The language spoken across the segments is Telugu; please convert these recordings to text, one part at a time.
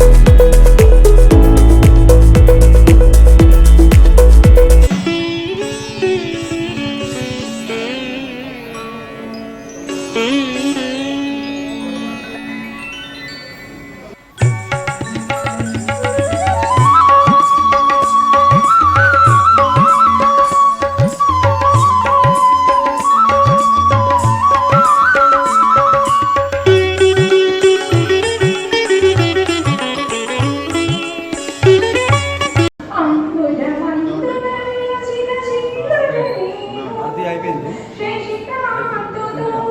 Thank Gente, tá tudo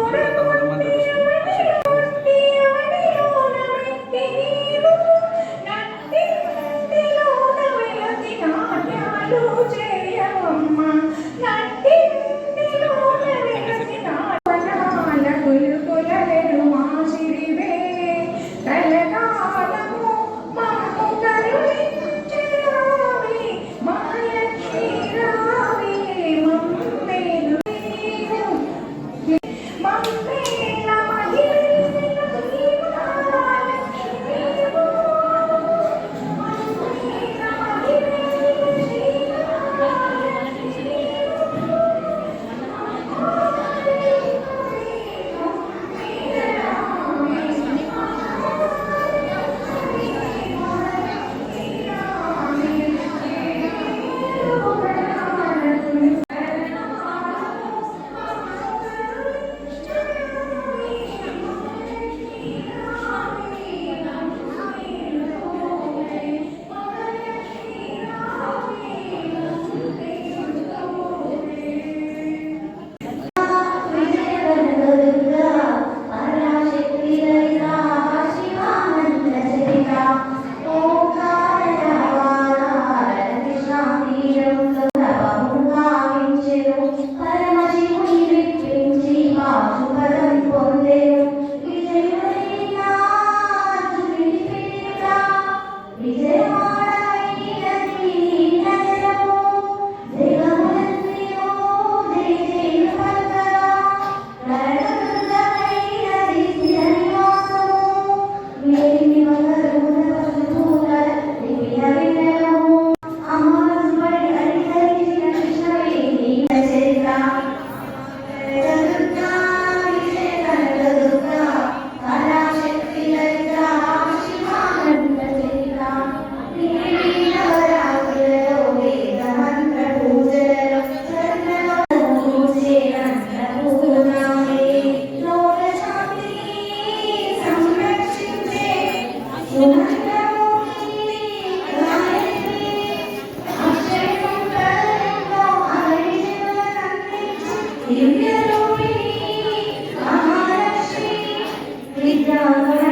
విజయకారి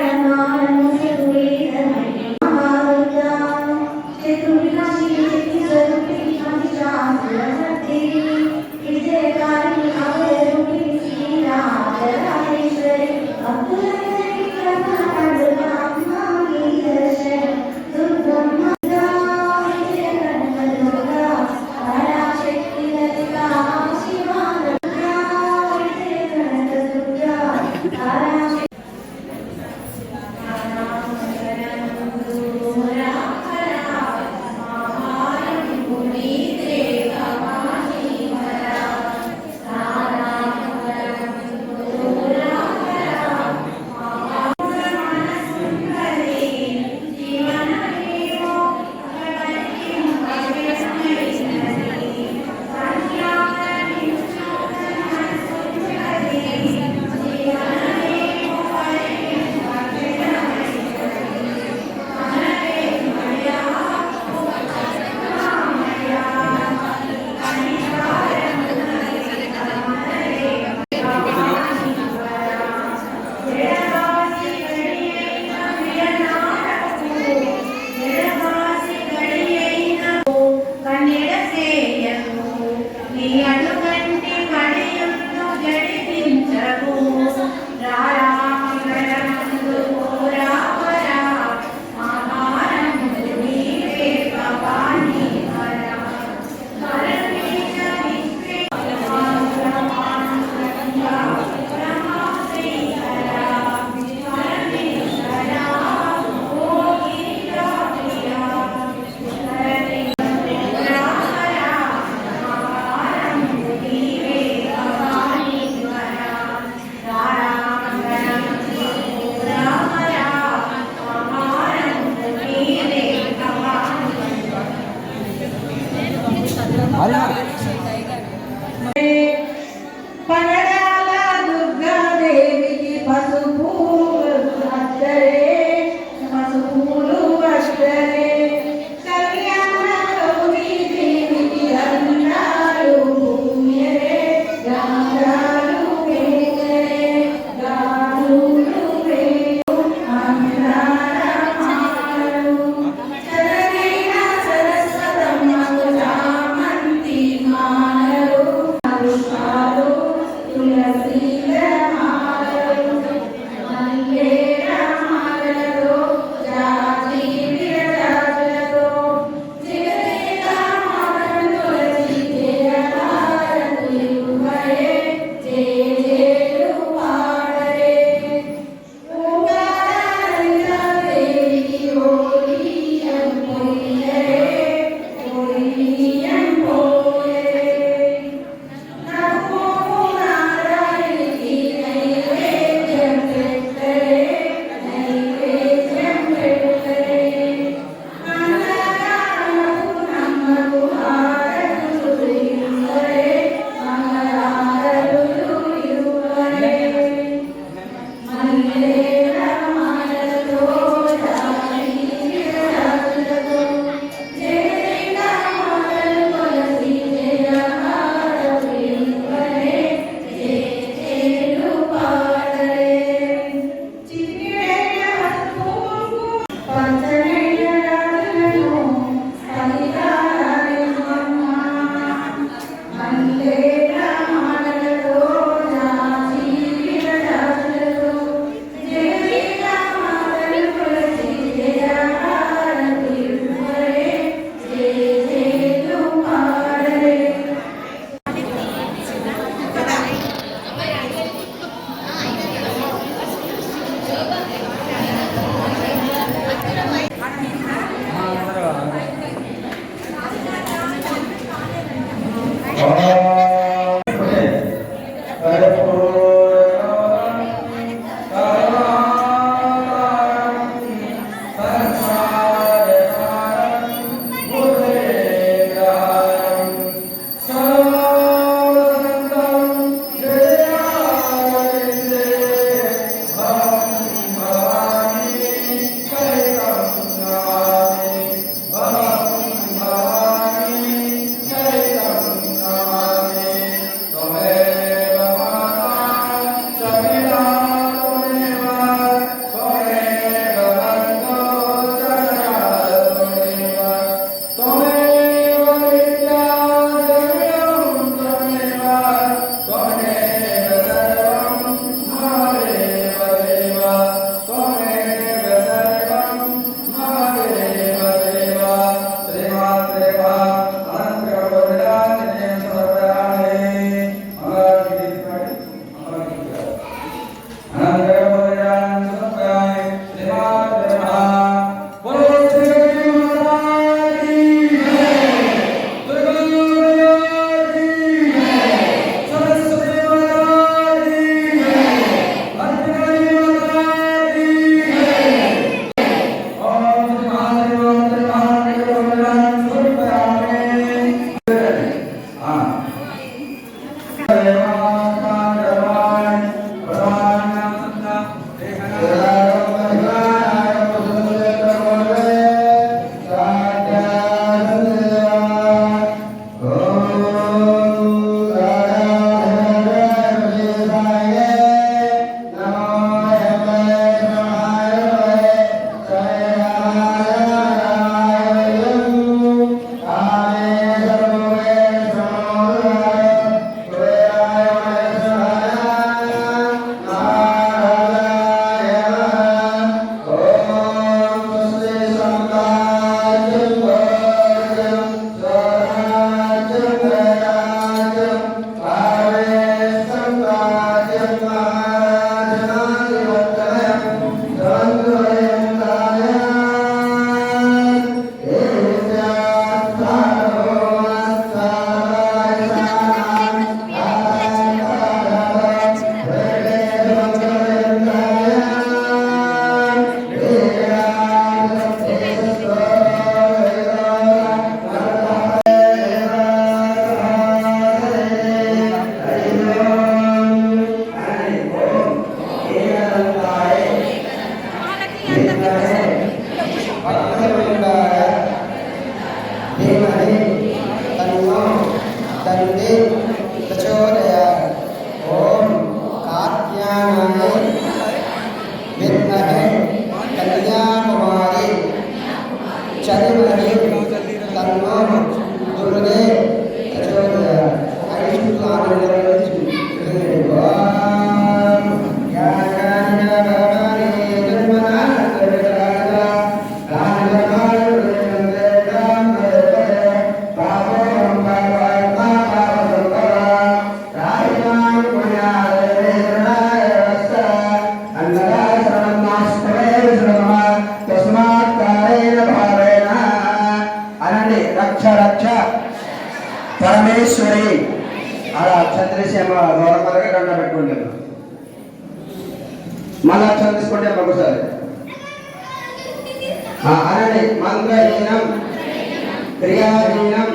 క్రియాహీనం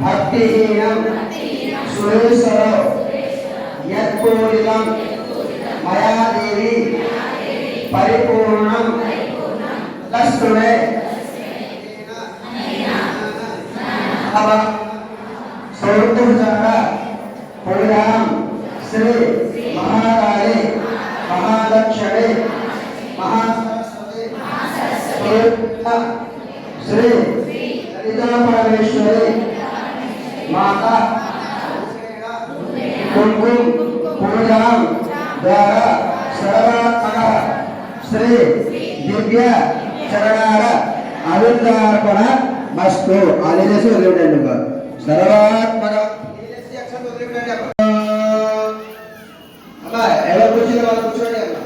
భక్తిహీనం Sureshwara యత్పూరితం మయాదేవి పరిపూర్ణం లస్తునే సౌతుజార పుణ్యాం శ్రీ మహాకాళి మహాలక్ష్మి మహాసరస్వతి శ్రీ లలితా పరమేశ్వరి? మాత కుంకుమ పూజాం ద్వారా సర్వాత్మక శ్రీ దివ్య చరణాల అవిందార్పణ మస్తు. ఆలేసి వదిలిపెట్టండి సర్వాత్మక ఎవరు కూర్చుని వాళ్ళు కూర్చోండి అమ్మా కూర్చోండి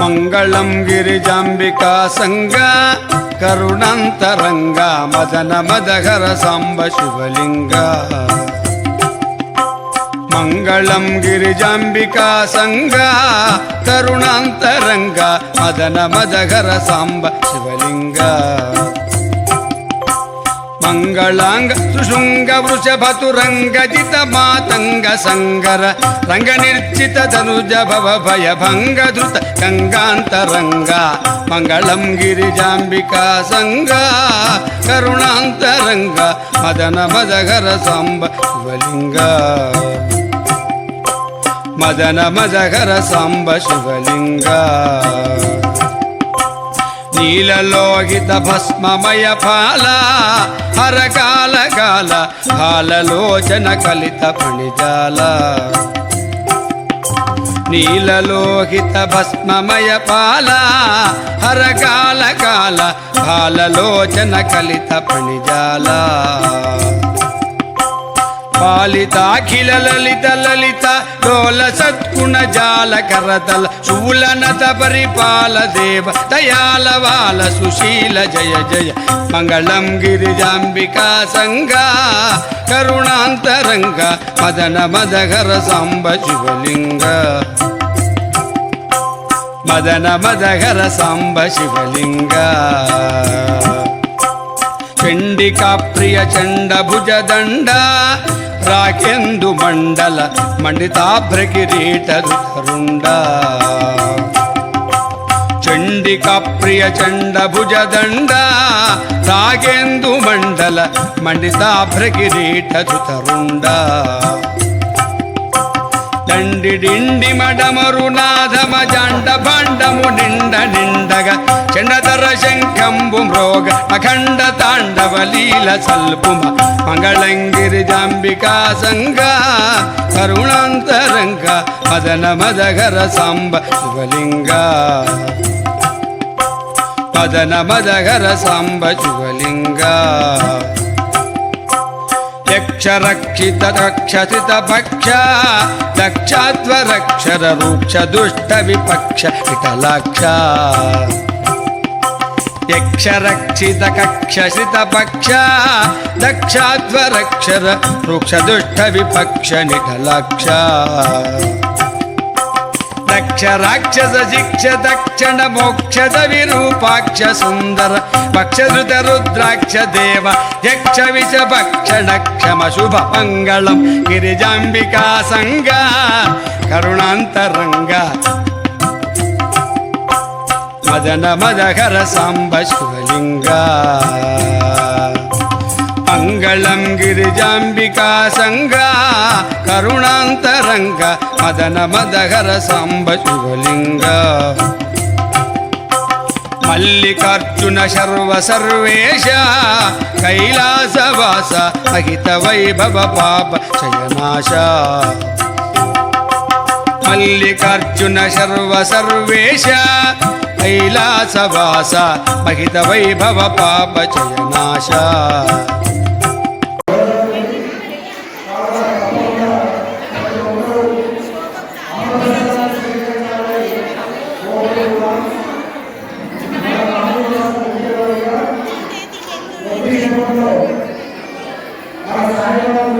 మంగళం గిరిజాంబికా సంగ కరుణాంతరంగ మదన మదహర సాంబ శివలింగ మంగళం గిరిజాంబికా సంగ కరుణాంతరంగ మదన మదహర సాంబ శివలింగ మంగళాంగ సుశృంగ వృషభతురంగ జిత మాతంగ సంగర రంగ నిర్చిత ధనుజ భవ భయ భంగధృత గంగాంతరంగ మంగళం గిరిజాంబికా సంగ కరుణాంతరంగ మదన మదగర సాంబ శివలింగ. మదన మదగర సాంబ శివలింగ. నీలలోహిత భస్మమయ ఫాల హరకాల కాల హాలలోచన కలిత పణిజాల నీలలోహిత భస్మమయ పాల హరకాల కాల హాలలోచన కలిత పణిజాల పాలితాఖిల లలిత లలిత డోల సత్కుణ జాల కరతల శూలనత పరిపాల దేవ దయాల వాల సుశీల జయ జయ. మంగళం గిరిజాంబికా సంగా కరుణాంతరంగ మదన మదగర సాంబ శివలింగ. మదన మదగర సాంబ శివలింగ. చండికా ప్రియ చండ భుజ దండ రాకెందు మండల మండితాభ్రకిరీట రుండ. చండికా ప్రియ చండ భుజ దండ రాగేందు మండల మండితాభ్రకిరీట ధృతరుండ దండిడిండి మడమరు నాదమ జాండ భాండము నిండ నిండగ చండతర శంఖంబు మ్రోగ అఖండ తాండవ లీల సల్పుమ మంగళంగిరి జాంబికా సంగ కరుణాంతరంగ మదన మదగర సాంబ శివలింగ మదన మదగర సాంబ శివలింగ యక్షరక్షిత రక్షసిత భక్ష దక్షాత్వరక్షర రూక్ష దుష్ట విపక్ష వికలాక్ష యక్షరక్షిత కక్షసిత పక్ష దక్షాధ్వరక్షర రూక్ష దుష్ట విపక్ష నిఖలాక్ష దక్ష రాక్షస శిక్ష దక్షణ మోక్షద విరూపాక్ష సుందర పక్షధృత రుద్రాక్ష దేవ యక్ష విష భక్షణ క్షమ శుభ మంగళం గిరిజాంబికా సంగ కరుణాంతరంగ. మదన మదహర సాంబ శివలింగా. मङ्गलं गिरिजाम्बिका सङ्गा करुणातरंग, मदन मदहर सांब शिवलिङ्ग मल्लिकार्जुन शर्व सर्वेश कैलासवास अहित वैभव पाप शयनाश मल्लिकार्जुन शर्व सर्वेश कैलासवास अहित वैभव पाप चयनाश।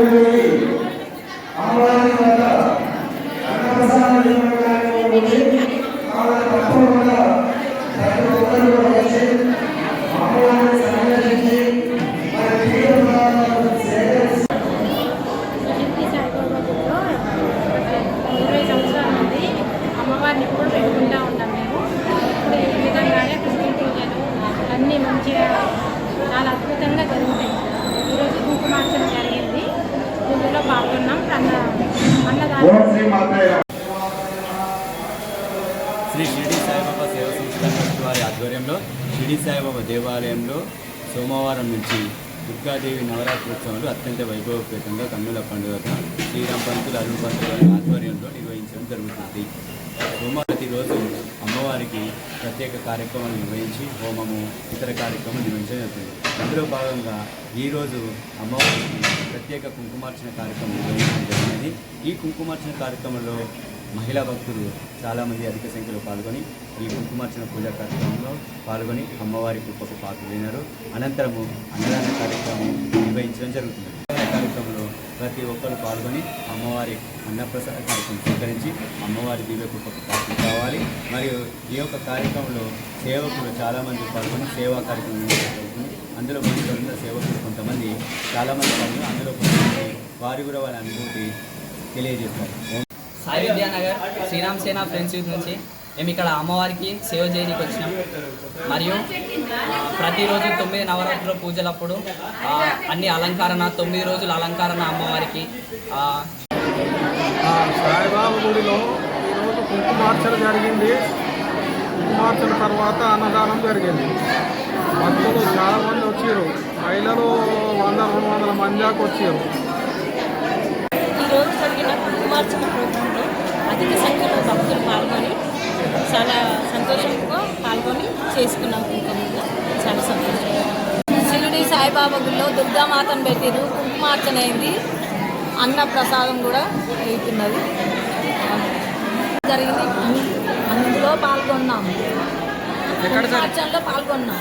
Amen. శ్రీ షిరిడి సాయిబాబా సేవా సంస్థ ట్రస్ట్ వారి ఆధ్వర్యంలో షిరిడి సాయిబాబా దేవాలయంలో సోమవారం నుంచి దుర్గాదేవి నవరాత్రోత్సవాలు అత్యంత వైభవపేతంగా కన్నుల పండుగగా శ్రీరామ్ పంతులు అరుణ్ పంతులు వారి ఆధ్వర్యంలో నిర్వహించడం జరుగుతుంది. సోమవారం ప్రతిరోజు అమ్మవారికి ప్రత్యేక కార్యక్రమాలు నిర్వహించి హోమము ఇతర కార్యక్రమాలు నిర్వహించడం జరుగుతుంది. అందులో భాగంగా ఈరోజు అమ్మవారికి ప్రత్యేక కుంకుమార్చన కార్యక్రమం నిర్వహించడం జరిగినది. ఈ కుంకుమార్చన కార్యక్రమంలో మహిళా భక్తులు చాలామంది అధిక సంఖ్యలో పాల్గొని ఈ కుంకుమార్చన పూజా కార్యక్రమంలో పాల్గొని అమ్మవారి కృపకు పాత్రులైనారు. అనంతరము అన్నదాన కార్యక్రమం నిర్వహించడం జరుగుతుంది. కార్యక్రమంలో ప్రతి ఒక్కరు పాల్గొని అమ్మవారి అన్నప్రసాద కార్యక్రమం స్వీకరించి అమ్మవారి దివ్య కృపకు పాత్ర కావాలి. మరియు ఈ యొక్క కార్యక్రమంలో సేవకులు చాలామంది పాల్గొని సేవా కార్యక్రమం జరుగుతుంది. అందులో కొంతమంది సేవకులు కొంతమంది చాలామంది పాల్గొని అందులో కొంతమంది వారి కూడా వారి అనుభూతి తెలియజేస్తారు. సాయి విద్యానగర్ శ్రీరామ్ సేన ఫ్రెండ్స్ యూత్ నుంచి మేము ఇక్కడ అమ్మవారికి సేవ చేయడానికి వచ్చినాం. మరియు ప్రతిరోజు తొమ్మిది నవరాత్రుల పూజలప్పుడు అన్ని అలంకరణ తొమ్మిది రోజుల అలంకరణ అమ్మవారికి సాయిబాబు గుడిలో ఈరోజు కుంకుమార్చన జరిగింది. కుంకుమార్చన తర్వాత అన్నదానం జరిగింది. భక్తులు చాలా మంది వచ్చారు మహిళలు వంద రెండు వందల మంది దాకా వచ్చారు కుంకుమార్చన ప్రోగ్రాంలో అధిక సంఖ్యలో భక్తులు పాల్గొని చాలా సంతోషంగా పాల్గొని చేసుకున్నాం కుంకుమ చాలా సంతోషంగా షిరిడి సాయిబాబా గుడిలో దుర్గామాతను పెట్టిరు కుంకుమార్చన అయింది. అన్న ప్రసాదం కూడా అవుతున్నది జరిగింది. అందులో పాల్గొన్నాము కుంకుమార్చనలో పాల్గొన్నాం.